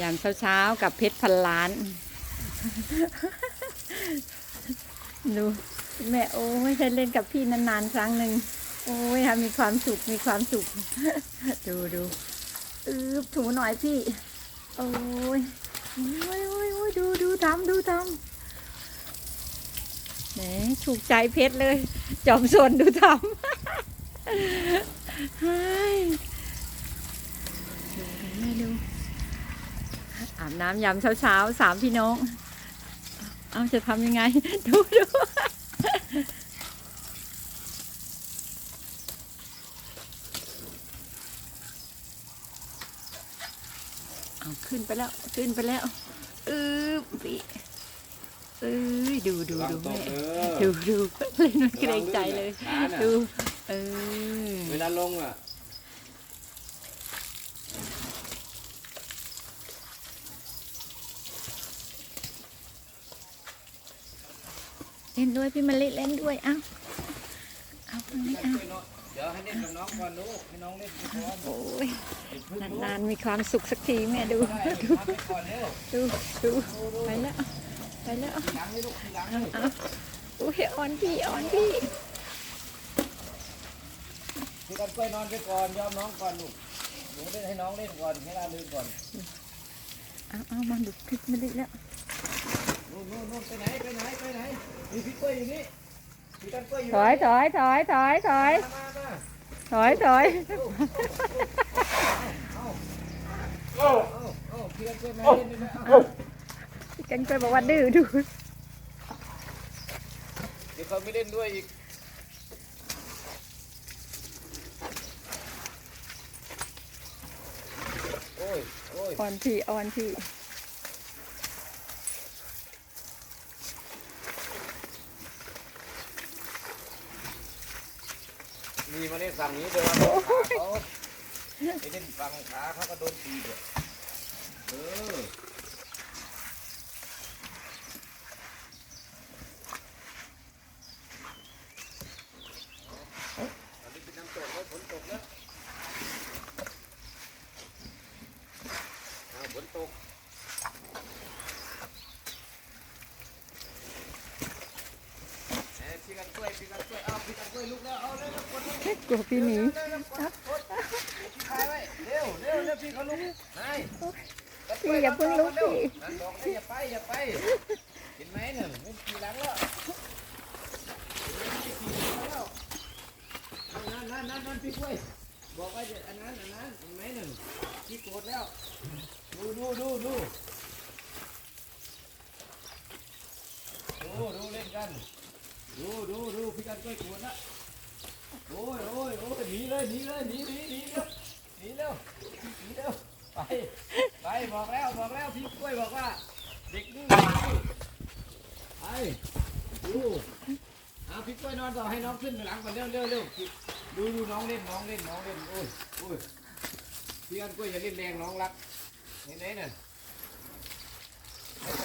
ยามเช้าๆกับเพชรพันล้าน ดูแม่โอ้ยได้เล่นกับพี่นานๆครั้งหนึ่งโอ้ยค่ะมีความสุขมีความสุข ดูดูอืบถูหน่อยพี่ โอ้ยโอ้ยโอ้ยโอ้ยดูดูทำดูทำแหมถูกใจเพชรเลย จอมสนดูทำเฮ้ยดูดูแม่ดู อาบน้ำยามเช้าๆสามพี่น้อง เอาจะทำยังไง ดูดูเอาขึ้นไปแล้ว ขึ้นไปแล้วอือปีเอ้ยดูดูระวังดูตแม่กเออดูดูเล่นมันเกรงใจเลยขาน่ะดูเออเวลาลงอะ เล่นด้วยพี่มะลิเล่นด้วยเอ้าเอาตรงนี้เอาเดี๋ยวให้เล่นกับน้องก่อนลูกให้น้องเล่นก่อนโอ้ยไอ้พึ่งนานๆมีความสุขสักทีแม่ดูได้ดูทำไปก่อนเร็วดูดูไปแล้วไปแล้วทีหลังให้ลูกทีหลังเอาเอาโอ้ยอ่อนพี่อ่อนพี่พี่กันกล้วยนอนไปก่อนยอมน้องก่อนลูกหนูเล่นให้น้องเล่นก่อนให้ลาลืมก่อนเอาเอามาดูพี่มะลิแล้ว นู่นนู่นนู่นไปไหนไปไหนไปไหนมีพี่กล้วยอยู่นี่พี่กันกล้วยอยู่ถอยถอยถอยถอยถอยมามามาถอยถอยเอาเอาเอาพี่กันกล้วยมาเล่นด้วยนะเอาพี่กันเคยบอกว่าดื้อดูเดี๋ยวเขาไม่เล่นด้วยอีกโอ้ยโอ้ย อ่อนพี่อ่อนพี่ มีมาเล่นฝั่งนี้เดินมาโดนขาเขาไปเล่นฝั่งขาเขาก็โดนตีเนี่ยเออนี่เป็นน้ำตกแล้ฝนตกแล้วอ้าวฝนตกเอ้ยพี่กันกล้วยพี่กันกล้วยเอาพี่กันกล้วยลุกแล้วเอาเร็วๆ กลัวพี่หนีเร็วๆกดกดพี่พายวเร็วเร็วพี่เขาลุกนายพี่อย่าเพิ่งลุกพี่บอกให้อย่าไปอย่าไปเห็นไหมเนี่ยมันขี่หลังแล้วนั่นนั่นนั่นนั่นพี่กล้วยบอกว่าอันนั้นอันนั้นเห็นไหมหนึ่งพี่โกรธแล้วดูดูดูดูดูดูเล่นกันดูดูดูพี่กันกล้วยโกรธละ โอ้ยโอ้ยโอ้ยหนีเลยหนีเลยหนีหนีหนีเร็วหนีเร็วหนีเร็วไปไปบอกแล้วบอกแล้วพี่กล้วยบอกว่า เด็กดื้อไปดูเอาพี่กล้วยนอนต่อให้น้องขึ้นหลังก่อนเร็วเร็วเร็วดูดูน้องเล่นน้องเล่นน้องเล่นโอ้ยโอ้ยพี่กันกล้วยอย่าเล่นแรงน้องรักเห็นไหมเนี่ย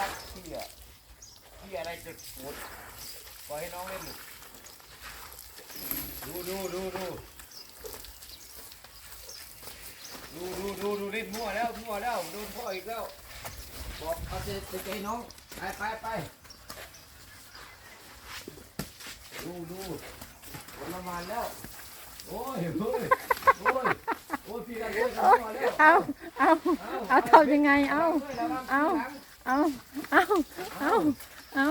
รักพี่อะพี่อะไรจะโกรธปล่อยให้น้องเล่น ดูดูดูดูดูดูดูดูเล่มั่วแล้วมั่วแล้วโดนพ่ออีกแล้วบอกเอาใจใจใจน้องไปไปไปดูดูประมาณแล้วโอ้ยโอ้ยโอ้ยโอ้ยพี่กันโอ้ยทำมั่วแล้วเอาเอาเอาทำยังไงเอาเอาเอาเอาเอาเอา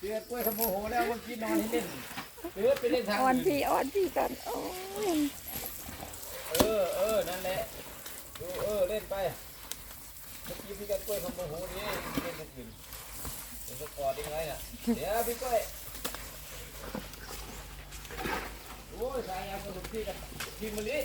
เดือดกล้วยขโมโหแล้วเมื่อกี้นอนให้เล่น เดือดไปเล่นทางอ่อนอื่นพี่อ่อนพี่ก่อนโอ้ยเออเออนั่นแหละดูเออเล่นไปเมื่อกี้พี่กันกล้วยขโมโหนี่เล่นทางอื่นเดี๋ยวสปอร์ตยังไงน่ะเดี๋ยวพี่กล้วยโอ้ยสายยางสนุกที่กันทีมมะลิ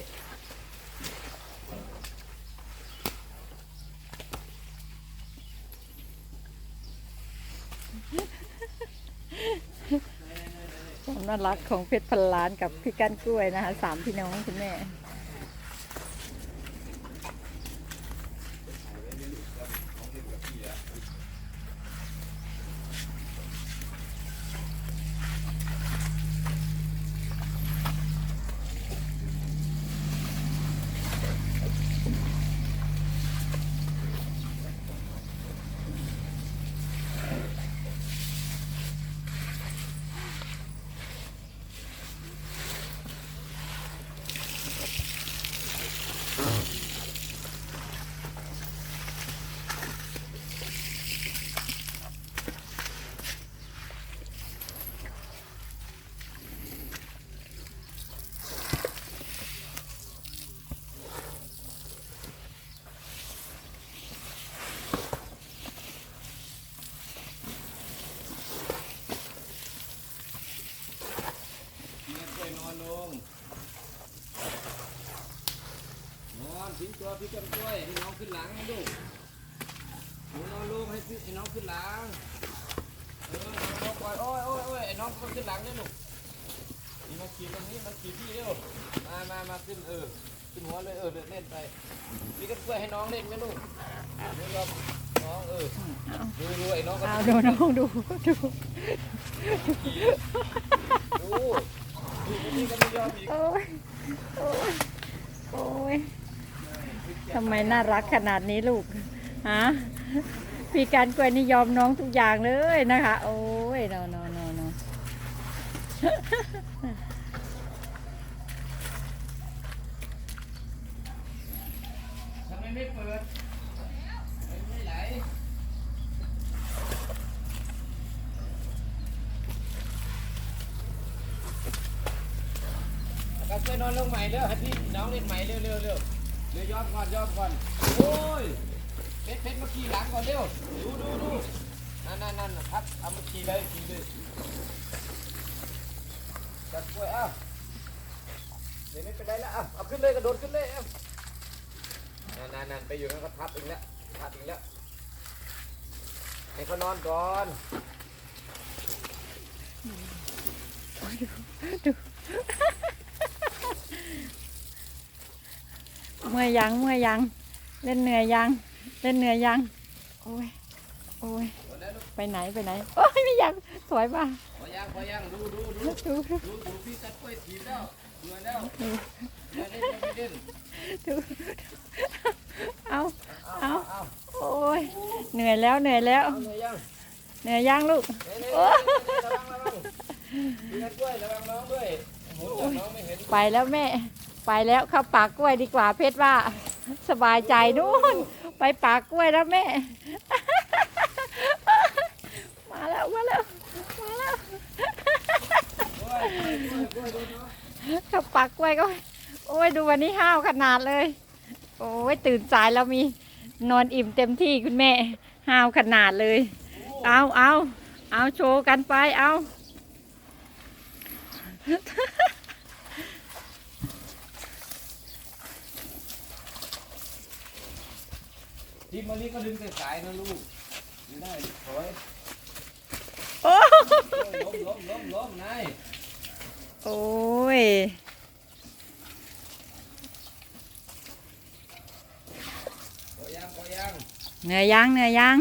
ความ น่ารักของเพชรพันล้านกับพี่ก้านกล้วยนะคะสามพี่น้องคุณแม่ อนลง นอนทิ้งตัวพี่จำกล้วยให้น้องขึ้นหลังนะลูกหนูนอนลงให้พี่ให้น้องขึ้นหลัง เออน้องก่อนโอ้ยโอ้ยโอ้ยไอ้น้องขึ้นหลังได้วยลูกนี่มาขี่ตรงนี้มาขี่พี่เร็ว มามามาขึ้นเออ ขึ้นหัวเลยเออเดินเล่นไป พี่จำกล้วยให้น้องเล่นไหมลูกเดี๋เราน้องเออ ดูดูไอ้น้องก็ดูน้องดูดู ดู โอ้ยโอ้ยโอ้ยทำไมน่ารักขนาดนี้ลูก ฮะ พี่การกล้วยนี่ยอมน้องทุกอย่างเลยนะคะ โอ้ยนอนนอนนอนไมไม่เปิดไม่ไม่ไหล กลับไปนอนลงใหม่เร็วให้พี่น้องเล่นใหม่เร็วเร็วเร็วเร็วยอมก่อนยอมก่อนโอ้ยเพชรเพชรมาขี่หลังก่อนเร็วดูดูดูนั่นนั่นนั่นครับเอามาขี่เลยขี่เลยจัดกล้วยเอ้าเดี๋ยวไม่เป็นไรแล้วเอาเอาขึ้นเลยกระโดดขึ้นเลยอ้านั่นนั่นนั่นไปอยู่นั่นก็ทับอีกแล้วทับอีกแล้วให้เขานอนก่อนดู เมื่อยยังเมื่อยยัง เล่นเหนื่อยยัง เล่นเหนื่อยยัง โอ้ย โอ้ยหมดแล้วลูกไปไหนไปไหน โอ้ยไม่ยังถอยมาพอยังพอยังดูดูดูดูดูดูดูพี่ตัดกล้วยถีบแล้วเหนื่อยแล้วอย่าเล่นอย่าไปเล่นดูเอาเอาเอาเอาโอ้ย เหนื่อยแล้วเหนื่อยแล้วเอาเหนื่อยยังเหนื่อยยังลูกเน่เน่ระวังระวังพี่ตัดกล้วยระวังน้องด้วยหมุนจากน้องไม่เห็นไปแล้วแม่ ไปแล้วเข้าปากกล้วยดีกว่าเพชรว่า สบายใจนู่น ไปปากกล้วยแล้วแม่ มาแล้วมาแล้วมาแล้วเนาะเข้าปากกล้วยก็ โอ้ยดูวันนี้ห้าวขนาดเลย โอ้ยตื่นสายแล้วมีนอนอิ่มเต็มที่คุณแม่ห้าวขนาดเลย เอาเอาเอาโชว์กันไปเอา ทีมมะลิก็ดึงแต่สายนะลูกไม่ได้ถอยโอ้โอ้ยล้มล้มล้มล้มนายโอ้ยพอยังพอยาง เหนื่อยยังเหนื่อยยัง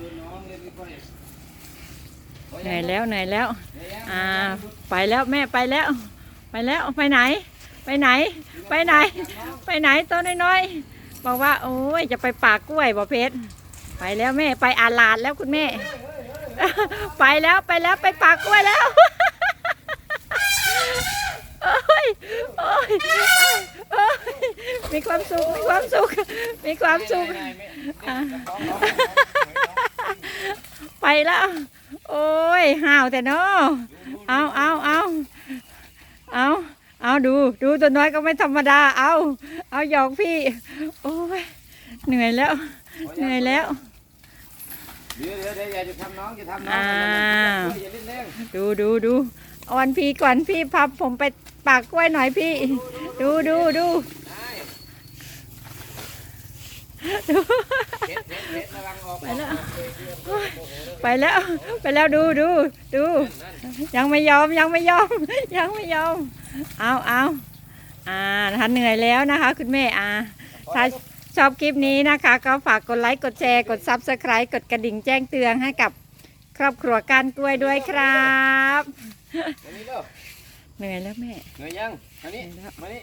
ดูน้องเล่นไม่ค่อยพอ เหยังนื่อยแล้วเหนื่อยแล้วเหนื่อยยังอ่า ไปแล้วแม่ไปแล้ว ไปแล้วไปไหน ไปไหน ไปไหน ไปไหนตัวน้อยๆบอกว่า โอ้ยจะไปปากกล้วยบ่เพชรไปแล้วแม่ไปอาลาดแล้วคุณแม่ ไปแล้วไปแล้วไปปากกล้วยแล้วโอ้ยโอ้ยโอ้ยมีความสุขมีความสุขมีความสุขไม่ไม่ไม่ไม่อะจะฟ้องร้องไปแล้ว โอ้ยห่าวแต่เนาะเอาเอาเอาเอาเอาดู ดูตัวน้อยก็ไม่ธรรมดา เอาเอาหยอกพี่ โอ้ยเหนื่อยแล้ว เหนื่อยแล้วเดี๋ยวเดี๋ยวเดี๋ยวอย่าจะทำน้องอย่าทำน้องอ่าอย่าเล่นแรงดูดูดูเอาวันพี่ก่อนพี่พับผมไปปากกล้วยหน่อยพี่ ดูดูดูนาย ดูไปแล้วไปแล้วไปแล้วดูดูดู ยังไม่ยอมยังไม่ยอม ยังไม่ยอม เอาเอาอ่าถ้าเหนื่อยแล้วนะคะ คุณแม่อ่าถ้าชอบคลิปนี้นะคะ ก็ฝากกดไลค์กดแชร์กด Subscribe กดกระดิ่งแจ้งเตือนให้กับครอบครัวการกล้วยด้วยครับ เหนื่อยแล้วแม่ เหนื่อยยัง อันนี้มานี่